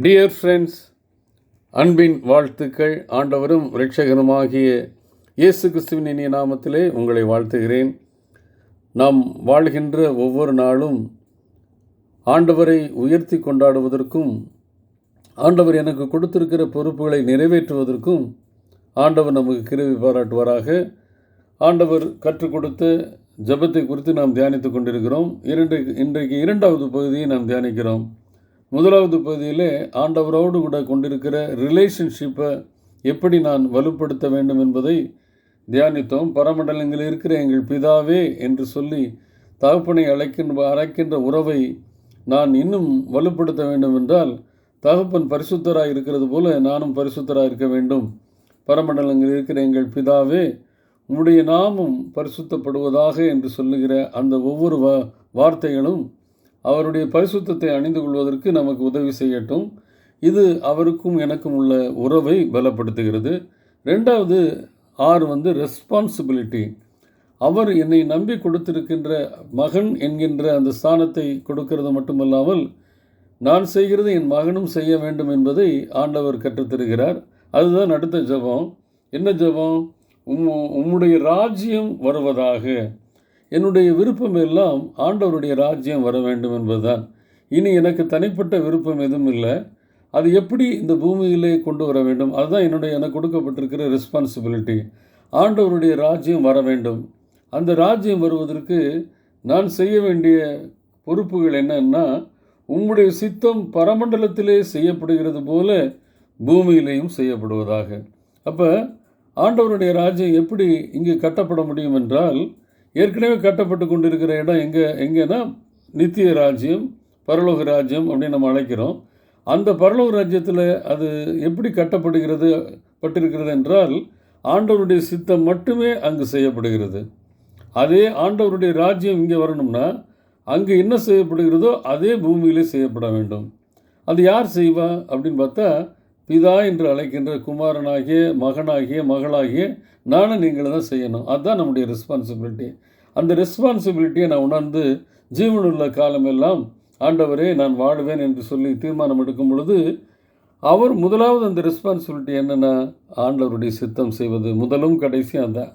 Dear friends அன்பின் வாழ்த்துக்கள். ஆண்டவரும் இரட்சகருமாகிய இயேசு கிறிஸ்துவின் இனிய நாமத்திலே உங்களை வாழ்த்துகிறேன். நாம் வாழ்கின்ற ஒவ்வொரு நாளும் ஆண்டவரை உயர்த்தி கொண்டாடுவதற்கும் ஆண்டவர் எனக்கு கொடுத்திருக்கிற பொறுப்புகளை நிறைவேற்றுவதற்கும் ஆண்டவர் நமக்கு கிருவி பாராட்டுவாராக. ஆண்டவர் கற்றுக் கொடுத்த ஜெபத்தை குறித்து நாம் தியானித்துக் கொண்டிருக்கிறோம். இரண்டு இன்றைக்கு இரண்டாவது பகுதியை நாம் தியானிக்கிறோம். முதலாவது பகுதியிலே ஆண்டவரோடு கூட கொண்டிருக்கிற ரிலேஷன்ஷிப்பை எப்படி நான் வலுப்படுத்த வேண்டும் என்பதை தியானித்தோம். பரமண்டலங்களில் இருக்கிற எங்கள் பிதாவே என்று சொல்லி தகப்பனை அழைக்கின்ற அழைக்கின்ற உறவை நான் இன்னும் வலுப்படுத்த வேண்டும் என்றால் தகப்பன் பரிசுத்தராக இருக்கிறது போல நானும் பரிசுத்தராக இருக்க வேண்டும். பரமண்டலங்களில் இருக்கிற எங்கள் பிதாவே உம்முடைய நாமும் பரிசுத்தப்படுவதாக என்று சொல்லுகிற அந்த ஒவ்வொரு வா வார்த்தைகளும் அவருடைய பரிசுத்தத்தை அணிந்து கொள்வதற்கு நமக்கு உதவி செய்யட்டும். இது அவருக்கும் எனக்கும் உள்ள உறவை பலப்படுத்துகிறது. ரெண்டாவது ஆறு வந்து ரெஸ்பான்சிபிலிட்டி அவர் என்னை நம்பி கொடுத்திருக்கின்ற மகன் என்கின்ற அந்த ஸ்தானத்தை கொடுக்கிறது மட்டுமல்லாமல் நான் செய்கிறது என் மகனும் செய்ய வேண்டும் என்பதை ஆண்டவர் கற்றுத்தருகிறார். அதுதான் அடுத்த ஜெபம். என்ன ஜெபம்? உம் உம்முடைய ராஜ்யம் வருவதாக. என்னுடைய விருப்பம் எல்லாம் ஆண்டவருடைய ராஜ்யம் வர வேண்டும் என்பதுதான். இனி எனக்கு தனிப்பட்ட விருப்பம் எதுவும் இல்லை. அது எப்படி இந்த பூமியிலே கொண்டு வர வேண்டும்? அதுதான் என்னுடைய எனக்கு கொடுக்கப்பட்டிருக்கிற ரெஸ்பான்சிபிலிட்டி ஆண்டவருடைய ராஜ்யம் வர வேண்டும். அந்த ராஜ்யம் வருவதற்கு நான் செய்ய வேண்டிய பொறுப்புகள் என்னன்னா உம்முடைய சித்தம் பரமண்டலத்திலே செய்யப்படுகிறது போல பூமியிலேயும் செய்யப்படுவதாக. அப்போ ஆண்டவருடைய ராஜ்யம் எப்படி இங்கு கட்டப்பட முடியும் என்றால் ஏற்கனவே கட்டப்பட்டு கொண்டிருக்கிற இடம் எங்கே எங்கேனா நித்திய ராஜ்யம் பரலோக ராஜ்யம் அப்படின்னு நம்ம அழைக்கிறோம். அந்த பரலோக ராஜ்யத்தில் அது எப்படி கட்டப்படுகிறது பட்டிருக்கிறது என்றால் ஆண்டவருடைய சித்தம் மட்டுமே அங்கு செய்யப்படுகிறது. அதே ஆண்டவருடைய ராஜ்யம் இங்கே வரணும்னா அங்கே என்ன செய்யப்படுகிறதோ அதே பூமியிலே செய்யப்பட வேண்டும். அது யார் செய்வா அப்படின்னு பார்த்தா பிதா என்று அழைக்கின்ற குமாரனாகிய மகனாகிய மகளாகிய நானும் நீங்கள் தான் செய்யணும். அதுதான் நம்முடைய ரெஸ்பான்சிபிலிட்டி அந்த ரெஸ்பான்சிபிலிட்டியை நான் உணர்ந்து ஜீவனுள்ள காலமெல்லாம் ஆண்டவரே நான் வாழ்வேன் என்று சொல்லி தீர்மானம் எடுக்கும் பொழுது அவர் முதலாவது அந்த ரெஸ்பான்சிபிலிட்டி என்னென்னா ஆண்டவருடைய சித்தம் செய்வது. முதலும் கடைசியும் அதான்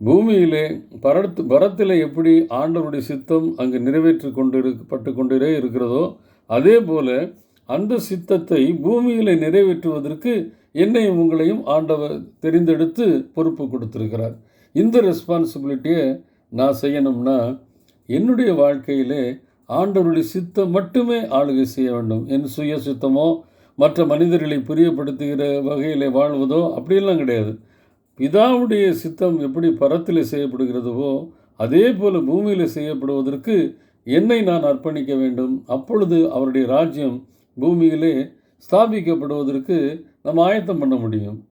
பூமியிலே பரத்து பரத்தில் எப்படி ஆண்டவருடைய சித்தம் அங்கு நிறைவேற்றி கொண்டு இருக்கப்பட்டு கொண்டே இருக்கிறதோ அதே போல அந்த சித்தத்தை பூமியில் நிறைவேற்றுவதற்கு என்னையும் உங்களையும் ஆண்டவர் தெரிந்தெடுத்து பொறுப்பு கொடுத்துருக்கிறார். இந்த ரெஸ்பான்சிபிலிட்டியை நான் செய்யணும்னா என்னுடைய வாழ்க்கையிலே ஆண்டவருடைய சித்தம் மட்டுமே ஆளுகை செய்ய வேண்டும். என் சுய சித்தமோ மற்ற மனிதர்களை பிரியப்படுத்துகிற வகையில் வாழ்வதோ அப்படியெல்லாம் கிடையாது. பிதாவுடைய சித்தம் எப்படி பரத்தில் செய்யப்படுகிறதுவோ அதே போல் பூமியில் செய்யப்படுவதற்கு என்னை நான் அர்ப்பணிக்க வேண்டும். அப்பொழுது அவருடைய ராஜ்யம் பூமியிலே ஸ்தாபிக்கப்படுவதற்கு நம்ம ஆயத்தம் பண்ண முடியும்.